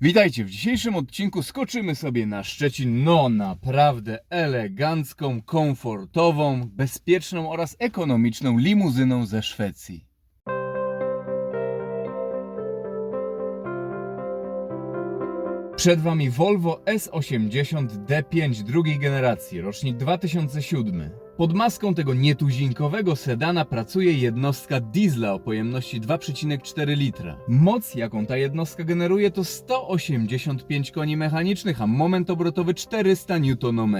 Witajcie, w dzisiejszym odcinku skoczymy sobie na Szczecin, no naprawdę elegancką, komfortową, bezpieczną oraz ekonomiczną limuzyną ze Szwecji. Przed Wami Volvo S80 D5 drugiej generacji, rocznik 2007. Pod maską tego nietuzinkowego sedana pracuje jednostka diesla o pojemności 2,4 litra. Moc, jaką ta jednostka generuje, to 185 koni mechanicznych, a moment obrotowy 400 Nm.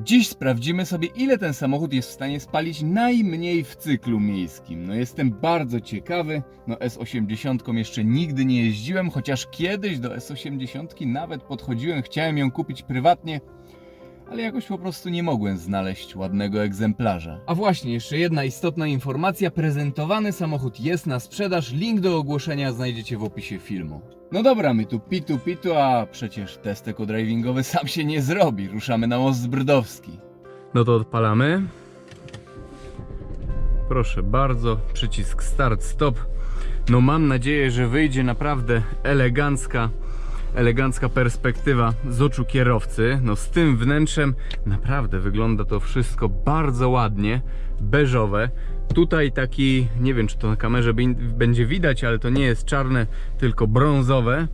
Dziś sprawdzimy sobie, ile ten samochód jest w stanie spalić najmniej w cyklu miejskim. No jestem bardzo ciekawy, no S80 jeszcze nigdy nie jeździłem, chociaż kiedyś do S80 nawet podchodziłem, chciałem ją kupić prywatnie, ale jakoś po prostu nie mogłem znaleźć ładnego egzemplarza. A właśnie, jeszcze jedna istotna informacja. Prezentowany samochód jest na sprzedaż. Link do ogłoszenia znajdziecie w opisie filmu. No dobra, my tu pitu pitu, a przecież test eco-drivingowy sam się nie zrobi. Ruszamy na most Zbrdowski. No to odpalamy. Proszę bardzo, przycisk start, stop. No mam nadzieję, że wyjdzie naprawdę elegancka, elegancka perspektywa z oczu kierowcy. No z tym wnętrzem naprawdę wygląda to wszystko bardzo ładnie, beżowe. Tutaj taki, nie wiem czy to na kamerze będzie widać, ale to nie jest czarne, tylko brązowe.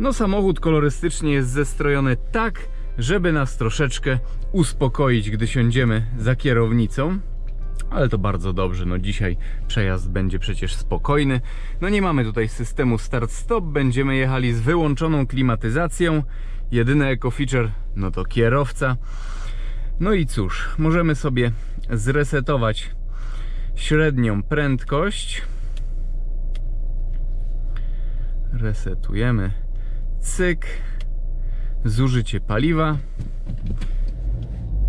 No samochód kolorystycznie jest zestrojony tak, żeby nas troszeczkę uspokoić, gdy siądziemy za kierownicą. Ale to bardzo dobrze, no dzisiaj przejazd będzie przecież spokojny. No nie mamy tutaj systemu start-stop, będziemy jechali z wyłączoną klimatyzacją. Jedyny eco-feature, no to kierowca. No i cóż, możemy sobie zresetować średnią prędkość. Resetujemy. Cyk. Zużycie paliwa.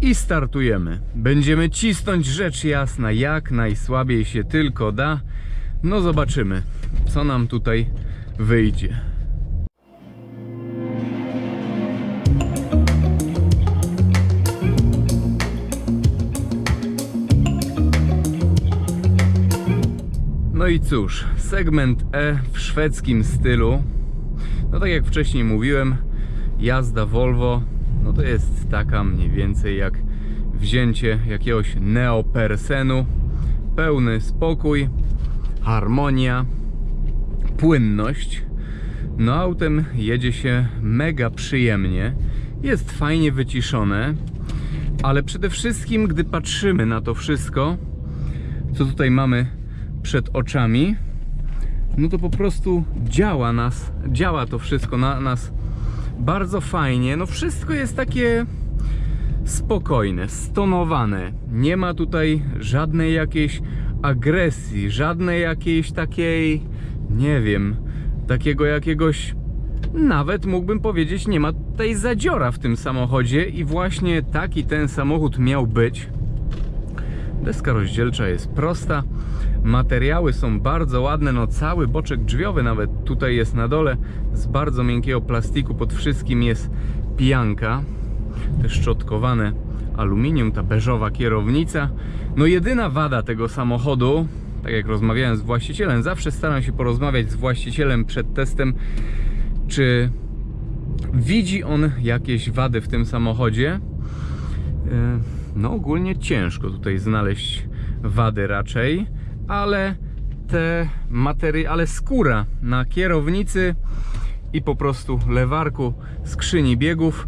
I startujemy. Będziemy cisnąć rzecz jasna, jak najsłabiej się tylko da. No zobaczymy, co nam tutaj wyjdzie. No i cóż, segment E w szwedzkim stylu. No tak jak wcześniej mówiłem, jazda Volvo, to jest taka mniej więcej jak wzięcie jakiegoś neopersenu. Pełny spokój, harmonia, płynność. No autem jedzie się mega przyjemnie. Jest fajnie wyciszone, ale przede wszystkim gdy patrzymy na to wszystko, co tutaj mamy przed oczami, no to po prostu działa nas, działa to wszystko na nas bardzo fajnie. No wszystko jest takie spokojne, stonowane. Nie ma tutaj żadnej jakiejś agresji, żadnej jakiejś takiej, nie wiem, takiego jakiegoś nawet mógłbym powiedzieć, nie ma tutaj zadziora w tym samochodzie i właśnie taki ten samochód miał być. Deska rozdzielcza jest prosta. Materiały są bardzo ładne, no cały boczek drzwiowy nawet tutaj jest na dole z bardzo miękkiego plastiku, pod wszystkim jest pijanka, te szczotkowane aluminium, ta beżowa kierownica. No jedyna wada tego samochodu, tak jak rozmawiałem z właścicielem, zawsze staram się porozmawiać z właścicielem przed testem, czy widzi on jakieś wady w tym samochodzie. E, No ogólnie ciężko tutaj znaleźć wady raczej, ale te matery, ale skóra na kierownicy i po prostu lewarku skrzyni biegów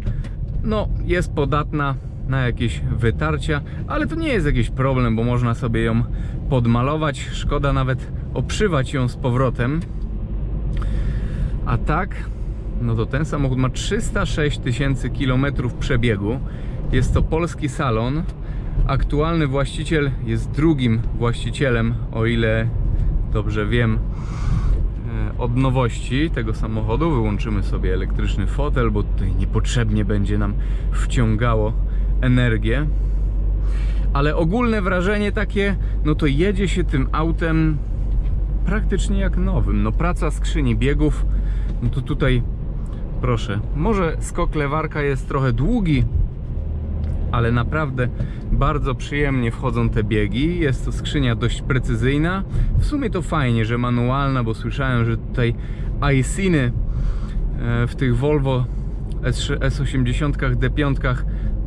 no jest podatna na jakieś wytarcia, ale to nie jest jakiś problem, bo można sobie ją podmalować, szkoda nawet oprzywać ją z powrotem. A tak, no to ten samochód ma 306 tysięcy kilometrów przebiegu. Jest to polski salon. Aktualny właściciel jest drugim właścicielem, o ile dobrze wiem, e, od nowości tego samochodu. Wyłączymy sobie elektryczny fotel, bo tutaj niepotrzebnie będzie nam wciągało energię. Ale ogólne wrażenie takie, no to jedzie się tym autem praktycznie jak nowym. No praca skrzyni biegów, no to tutaj proszę, może skok lewarka jest trochę długi, ale naprawdę bardzo przyjemnie wchodzą te biegi. Jest to skrzynia dość precyzyjna. W sumie to fajnie, że manualna, bo słyszałem, że tutaj iSiny e, w tych Volvo S, S80, D5,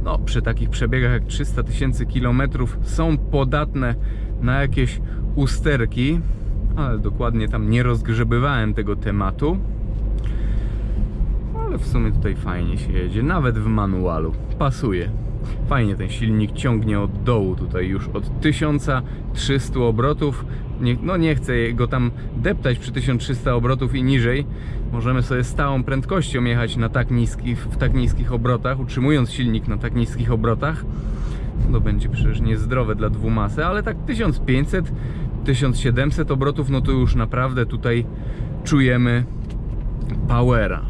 no przy takich przebiegach jak 300 tysięcy kilometrów są podatne na jakieś usterki, ale dokładnie tam nie rozgrzebywałem tego tematu. Ale w sumie tutaj fajnie się jedzie, nawet w manualu. Pasuje. Fajnie ten silnik ciągnie od dołu tutaj już od 1300 obrotów. Nie, no nie chcę go tam deptać przy 1300 obrotów i niżej. Możemy sobie stałą prędkością jechać na tak niskich, w tak niskich obrotach, utrzymując silnik na tak niskich obrotach. No będzie przecież niezdrowe dla dwumasy, ale tak 1500, 1700 obrotów, no to już naprawdę tutaj czujemy powera.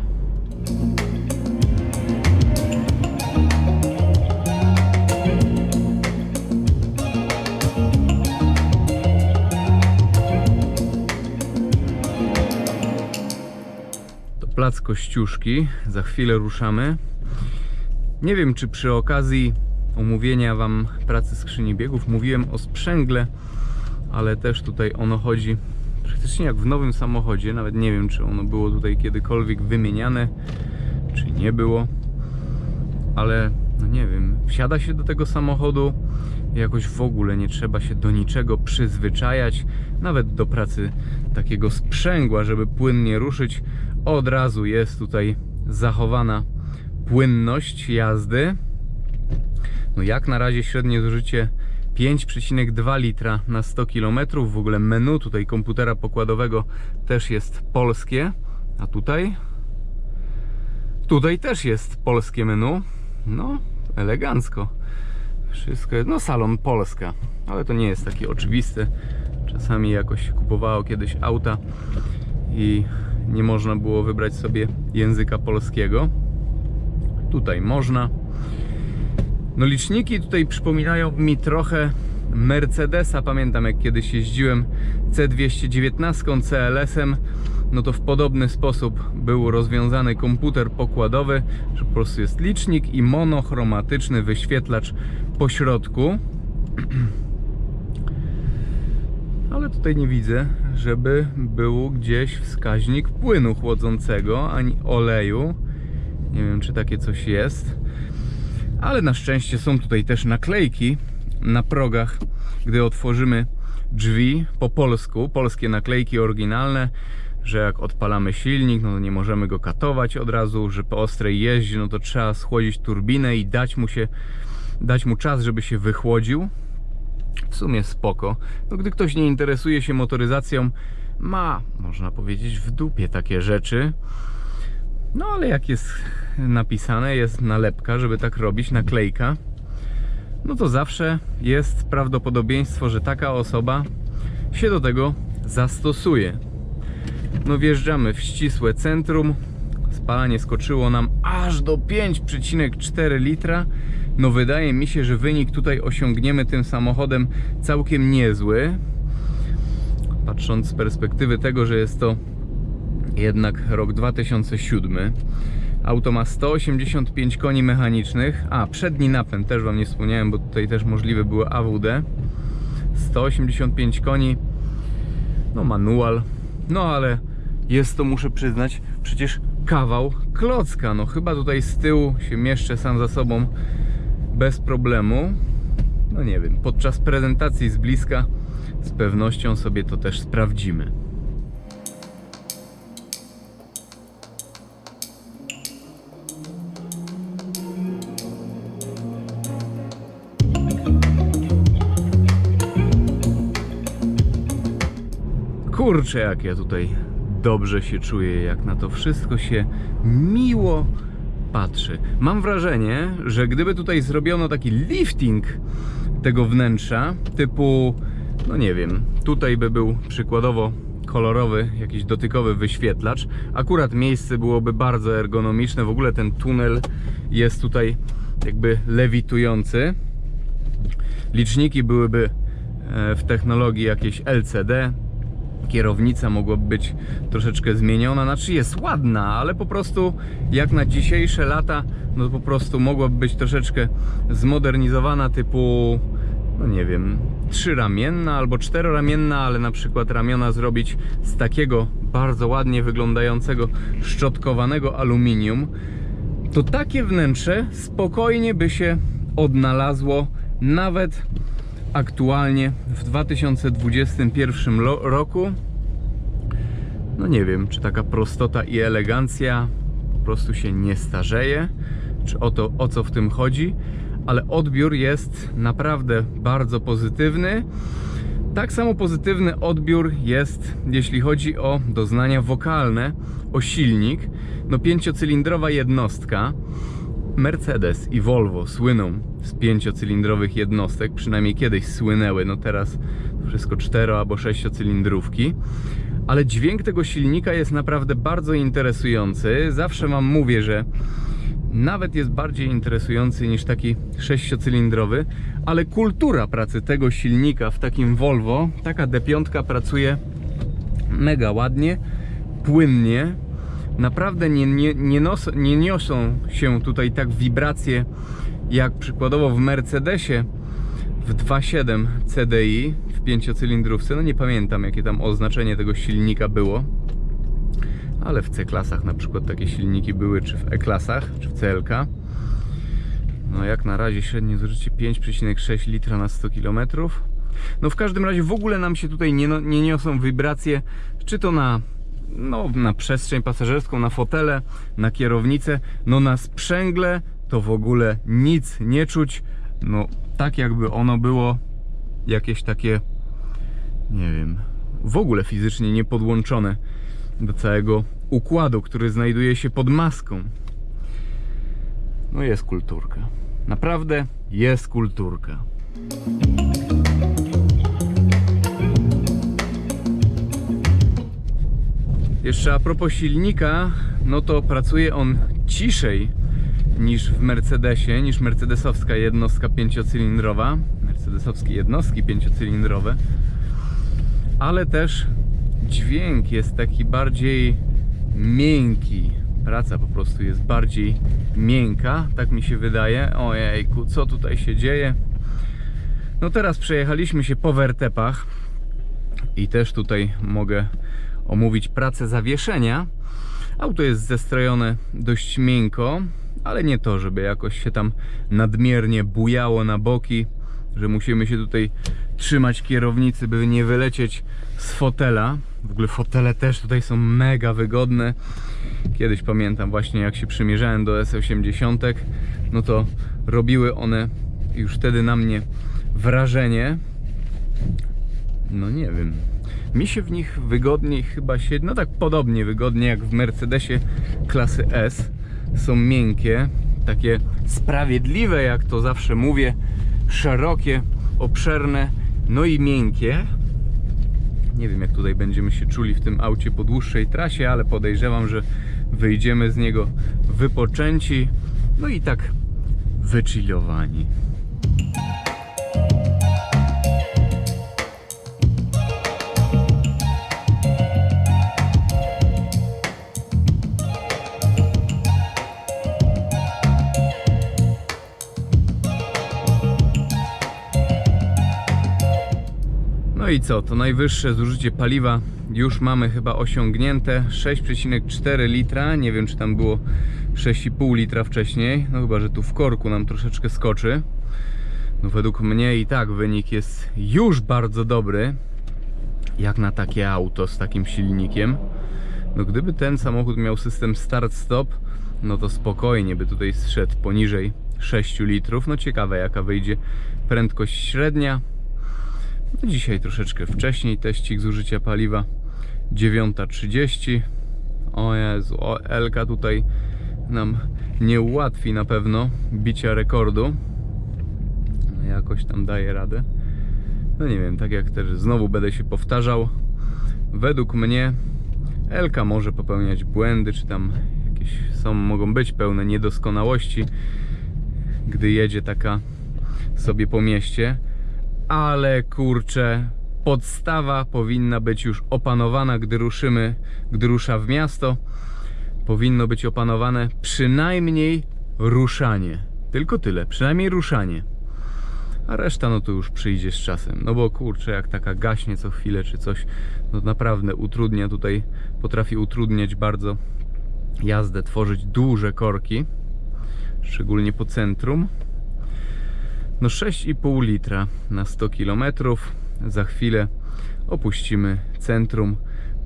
Plac Kościuszki. Za chwilę ruszamy. Nie wiem, czy przy okazji omówienia Wam pracy skrzyni biegów mówiłem o sprzęgle, ale też tutaj ono chodzi praktycznie jak w nowym samochodzie. Nawet nie wiem, czy ono było tutaj kiedykolwiek wymieniane, czy nie było. Ale no nie wiem, wsiada się do tego samochodu jakoś w ogóle nie trzeba się do niczego przyzwyczajać, nawet do pracy takiego sprzęgła, żeby płynnie ruszyć. Od razu jest tutaj zachowana płynność jazdy. No jak na razie średnie zużycie 5,2 litra na 100 km. W ogóle menu tutaj komputera pokładowego też jest polskie. A tutaj? Tutaj też jest polskie menu. No, elegancko. Wszystko jest, no salon Polska, ale to nie jest takie oczywiste. Czasami jakoś kupowało kiedyś auta i nie można było wybrać sobie języka polskiego. Tutaj można. No liczniki tutaj przypominają mi trochę Mercedesa. Pamiętam jak kiedyś jeździłem C219 CLS-em, no to w podobny sposób był rozwiązany komputer pokładowy, że po prostu jest licznik i monochromatyczny wyświetlacz po środku. Ale tutaj nie widzę, żeby był gdzieś wskaźnik płynu chłodzącego, ani oleju. Nie wiem, czy takie coś jest. Ale na szczęście są tutaj też naklejki na progach, gdy otworzymy drzwi po polsku, polskie naklejki oryginalne, że jak odpalamy silnik, no to nie możemy go katować od razu, że po ostrej jeździe, no to trzeba schłodzić turbinę i dać mu się, dać mu czas, żeby się wychłodził. W sumie spoko. No gdy ktoś nie interesuje się motoryzacją, ma, można powiedzieć, w dupie takie rzeczy. No ale jak jest napisane, jest nalepka, żeby tak robić, naklejka, no to zawsze jest prawdopodobieństwo, że taka osoba się do tego zastosuje. No wjeżdżamy w ścisłe centrum. Spalanie skoczyło nam aż do 5,4 litra. No wydaje mi się, że wynik tutaj osiągniemy tym samochodem całkiem niezły. Patrząc z perspektywy tego, że jest to jednak rok 2007. Auto ma 185 koni mechanicznych. A, przedni napęd też Wam nie wspomniałem, bo tutaj też możliwe było AWD. 185 koni. No, manual. No, ale jest to, muszę przyznać, przecież kawał klocka. No, chyba tutaj z tyłu się mieszczę sam za sobą bez problemu. No, nie wiem, podczas prezentacji z bliska z pewnością sobie to też sprawdzimy. Kurczę, jak ja tutaj dobrze się czuję, jak na to wszystko się miło patrzy. Mam wrażenie, że gdyby tutaj zrobiono taki lifting tego wnętrza, typu, no nie wiem, tutaj by był przykładowo kolorowy, jakiś dotykowy wyświetlacz. Akurat miejsce byłoby bardzo ergonomiczne. W ogóle ten tunel jest tutaj jakby lewitujący. Liczniki byłyby e, w technologii jakiejś LCD. Kierownica mogłaby być troszeczkę zmieniona, znaczy jest ładna, ale po prostu jak na dzisiejsze lata, no po prostu mogłaby być troszeczkę zmodernizowana typu no nie wiem, trzyramienna albo czteroramienna, ale na przykład ramiona zrobić z takiego bardzo ładnie wyglądającego szczotkowanego aluminium, to takie wnętrze spokojnie by się odnalazło nawet aktualnie w 2021 lo- roku. No nie wiem, czy taka prostota i elegancja po prostu się nie starzeje, czy o to, o co w tym chodzi, ale odbiór jest naprawdę bardzo pozytywny. Tak samo pozytywny odbiór jest, jeśli chodzi o doznania wokalne, o silnik. No pięciocylindrowa jednostka. Mercedes i Volvo słyną z pięciocylindrowych jednostek, przynajmniej kiedyś słynęły, no teraz wszystko cztero albo sześciocylindrówki. Ale dźwięk tego silnika jest naprawdę bardzo interesujący. Zawsze Wam mówię, że nawet jest bardziej interesujący niż taki sześciocylindrowy, ale kultura pracy tego silnika w takim Volvo, taka D5 pracuje mega ładnie, płynnie. Naprawdę nie, nie, nie, nos, nie niosą się tutaj tak wibracje jak przykładowo w Mercedesie w 2.7 CDI w pięciocylindrówce. No nie pamiętam jakie tam oznaczenie tego silnika było ale w C-klasach na przykład takie silniki były, czy w E-klasach, czy w CLK. No jak na razie średnie zużycie 5,6 litra na 100 km. No w każdym razie w ogóle nam się tutaj nie, no, nie niosą wibracje, czy to na, no, na przestrzeń pasażerską, na fotele, na kierownicę, no na sprzęgle to w ogóle nic nie czuć. No tak jakby ono było jakieś takie, nie wiem, w ogóle fizycznie niepodłączone do całego układu, który znajduje się pod maską. No jest kulturka. Naprawdę jest kulturka. Jeszcze a propos silnika, no to pracuje on ciszej niż w Mercedesie, niż mercedesowska jednostka pięciocylindrowa. Mercedesowskie jednostki pięciocylindrowe. Ale też dźwięk jest taki bardziej miękki. Praca po prostu jest bardziej miękka, tak mi się wydaje. Ojejku, co tutaj się dzieje? No teraz przejechaliśmy się po wertepach i też tutaj mogę omówić pracę zawieszenia. Auto jest zestrojone dość miękko, ale nie to, żeby jakoś się tam nadmiernie bujało na boki, że musimy się tutaj trzymać kierownicy, by nie wylecieć z fotela. W ogóle fotele też tutaj są mega wygodne. Kiedyś pamiętam właśnie jak się przymierzałem do S80, no to robiły one już wtedy na mnie wrażenie. No nie wiem. Mi się w nich wygodniej chyba się, no tak podobnie wygodnie jak w Mercedesie klasy S. Są miękkie, takie sprawiedliwe, jak to zawsze mówię, szerokie, obszerne, no i miękkie. Nie wiem jak tutaj będziemy się czuli w tym aucie po dłuższej trasie, ale podejrzewam, że wyjdziemy z niego wypoczęci, no i tak wychillowani. No i co, to najwyższe zużycie paliwa już mamy chyba osiągnięte 6,4 litra, nie wiem czy tam było 6,5 litra wcześniej, no chyba, że tu w korku nam troszeczkę skoczy. No według mnie i tak wynik jest już bardzo dobry, jak na takie auto z takim silnikiem. No gdyby ten samochód miał system start-stop, no to spokojnie by tutaj zszedł poniżej 6 litrów. No ciekawe jaka wyjdzie prędkość średnia. Dzisiaj troszeczkę wcześniej teścik zużycia paliwa. 9.30 O Jezu, o Elka tutaj nam nie ułatwi na pewno bicia rekordu. No, Jakoś tam daje radę. No nie wiem, tak jak też znowu będę się powtarzał. Według mnie Elka może popełniać błędy, czy tam jakieś są, mogą być pełne niedoskonałości Gdy jedzie taka sobie po mieście ale kurczę, podstawa powinna być już opanowana, gdy ruszymy, gdy rusza w miasto. Powinno być opanowane przynajmniej ruszanie. Tylko tyle, przynajmniej ruszanie. a reszta no to już przyjdzie z czasem. No bo kurczę, jak taka gaśnie co chwilę czy coś, no naprawdę utrudnia tutaj, potrafi utrudniać bardzo jazdę, tworzyć duże korki, szczególnie po centrum. No 6,5 litra na 100 km. Za chwilę opuścimy centrum.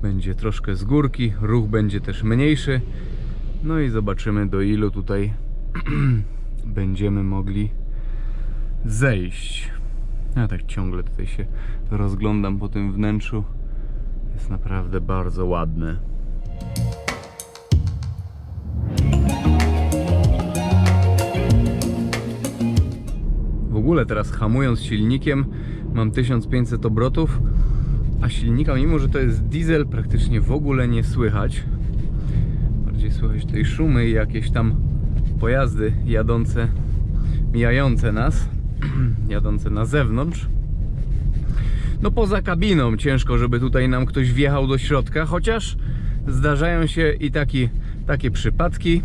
Będzie troszkę z górki, ruch będzie też mniejszy. No i zobaczymy do ilu tutaj będziemy mogli zejść. Ja tak ciągle tutaj się rozglądam po tym wnętrzu. Jest naprawdę bardzo ładne. Ogóle teraz hamując silnikiem mam 1500 obrotów, a silnika mimo, że to jest diesel praktycznie w ogóle nie słychać. Bardziej słychać tej szumy i jakieś tam pojazdy jadące, mijające nas, jadące na zewnątrz. No poza kabiną ciężko, żeby tutaj nam ktoś wjechał do środka, chociaż zdarzają się i taki, takie przypadki.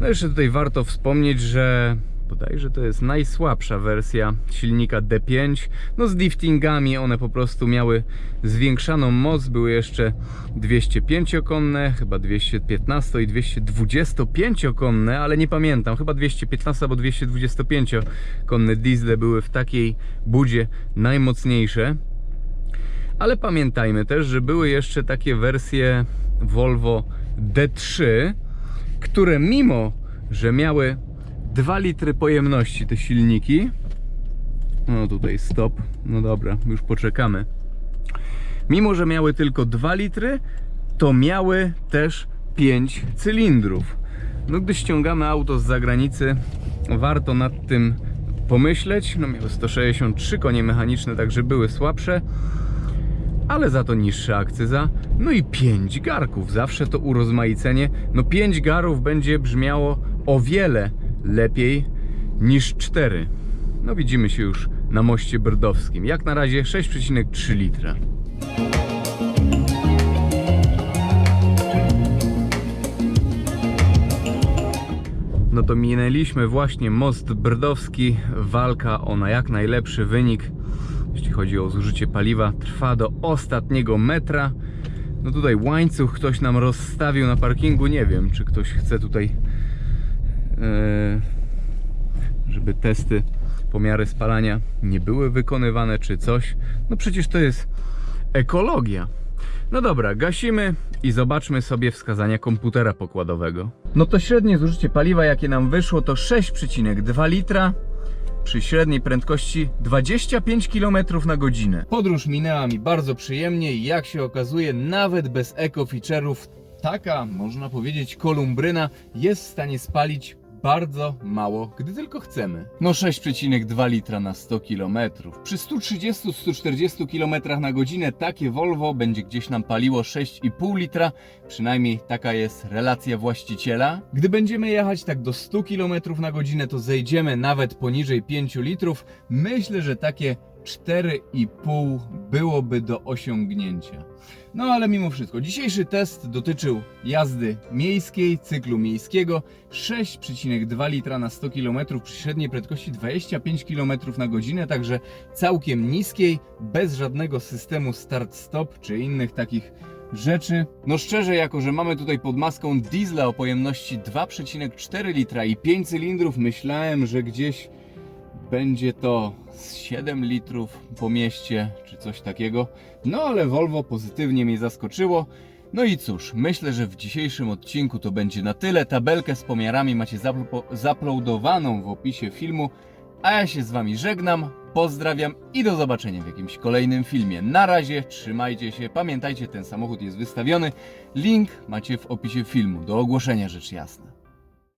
No jeszcze tutaj warto wspomnieć, że bodajże to jest najsłabsza wersja silnika D5. No z liftingami one po prostu miały zwiększaną moc, były jeszcze 205-konne, chyba 215 i 225-konne, ale nie pamiętam, chyba 215 albo 225-konne diesle były w takiej budzie najmocniejsze. Ale pamiętajmy też, że były jeszcze takie wersje Volvo D3, które mimo, że miały 2 litry pojemności te silniki, no tutaj stop, no dobra, już poczekamy. Mimo, że miały tylko 2 litry, to miały też 5 cylindrów. No gdy ściągamy auto z zagranicy, warto nad tym pomyśleć. No miały 163 konie mechaniczne, także były słabsze ale za to niższa akcyza. No i 5 garków, zawsze to urozmaicenie. No 5 garów będzie brzmiało o wiele lepiej niż 4. No widzimy się już na moście brdowskim. Jak na razie 6,3 litra. No to minęliśmy właśnie most brdowski. Walka o na jak najlepszy wynik jeśli chodzi o zużycie paliwa, trwa do ostatniego metra. No tutaj łańcuch ktoś nam rozstawił na parkingu. Nie wiem, czy ktoś chce tutaj, żeby testy, pomiary spalania nie były wykonywane, czy coś. No przecież to jest ekologia. No dobra, gasimy i zobaczmy sobie wskazania komputera pokładowego. No to średnie zużycie paliwa, jakie nam wyszło, to 6,2 litra przy średniej prędkości 25 km na godzinę. Podróż minęła mi bardzo przyjemnie i jak się okazuje, nawet bez eco-feature'ów taka, można powiedzieć, kolumbryna jest w stanie spalić bardzo mało, gdy tylko chcemy. No 6,2 litra na 100 km. Przy 130-140 km na godzinę takie Volvo będzie gdzieś nam paliło 6,5 litra, przynajmniej taka jest relacja właściciela. Gdy będziemy jechać tak do 100 km na godzinę, to zejdziemy nawet poniżej 5 litrów. Myślę, że takie 4,5 byłoby do osiągnięcia. No ale mimo wszystko, dzisiejszy test dotyczył jazdy miejskiej, cyklu miejskiego 6,2 litra na 100 km przy średniej prędkości 25 km na godzinę, także całkiem niskiej, bez żadnego systemu start-stop czy innych takich rzeczy. No szczerze, jako że mamy tutaj pod maską diesla o pojemności 2,4 litra i 5 cylindrów, myślałem, że gdzieś będzie to z 7 litrów po mieście, czy coś takiego. No ale Volvo pozytywnie mnie zaskoczyło. No i cóż, myślę, że w dzisiejszym odcinku to będzie na tyle. Tabelkę z pomiarami macie zaplo- zaploadowaną w opisie filmu. A ja się z Wami żegnam, pozdrawiam i do zobaczenia w jakimś kolejnym filmie. Na razie, trzymajcie się, pamiętajcie, ten samochód jest wystawiony. Link macie w opisie filmu, do ogłoszenia rzecz jasna.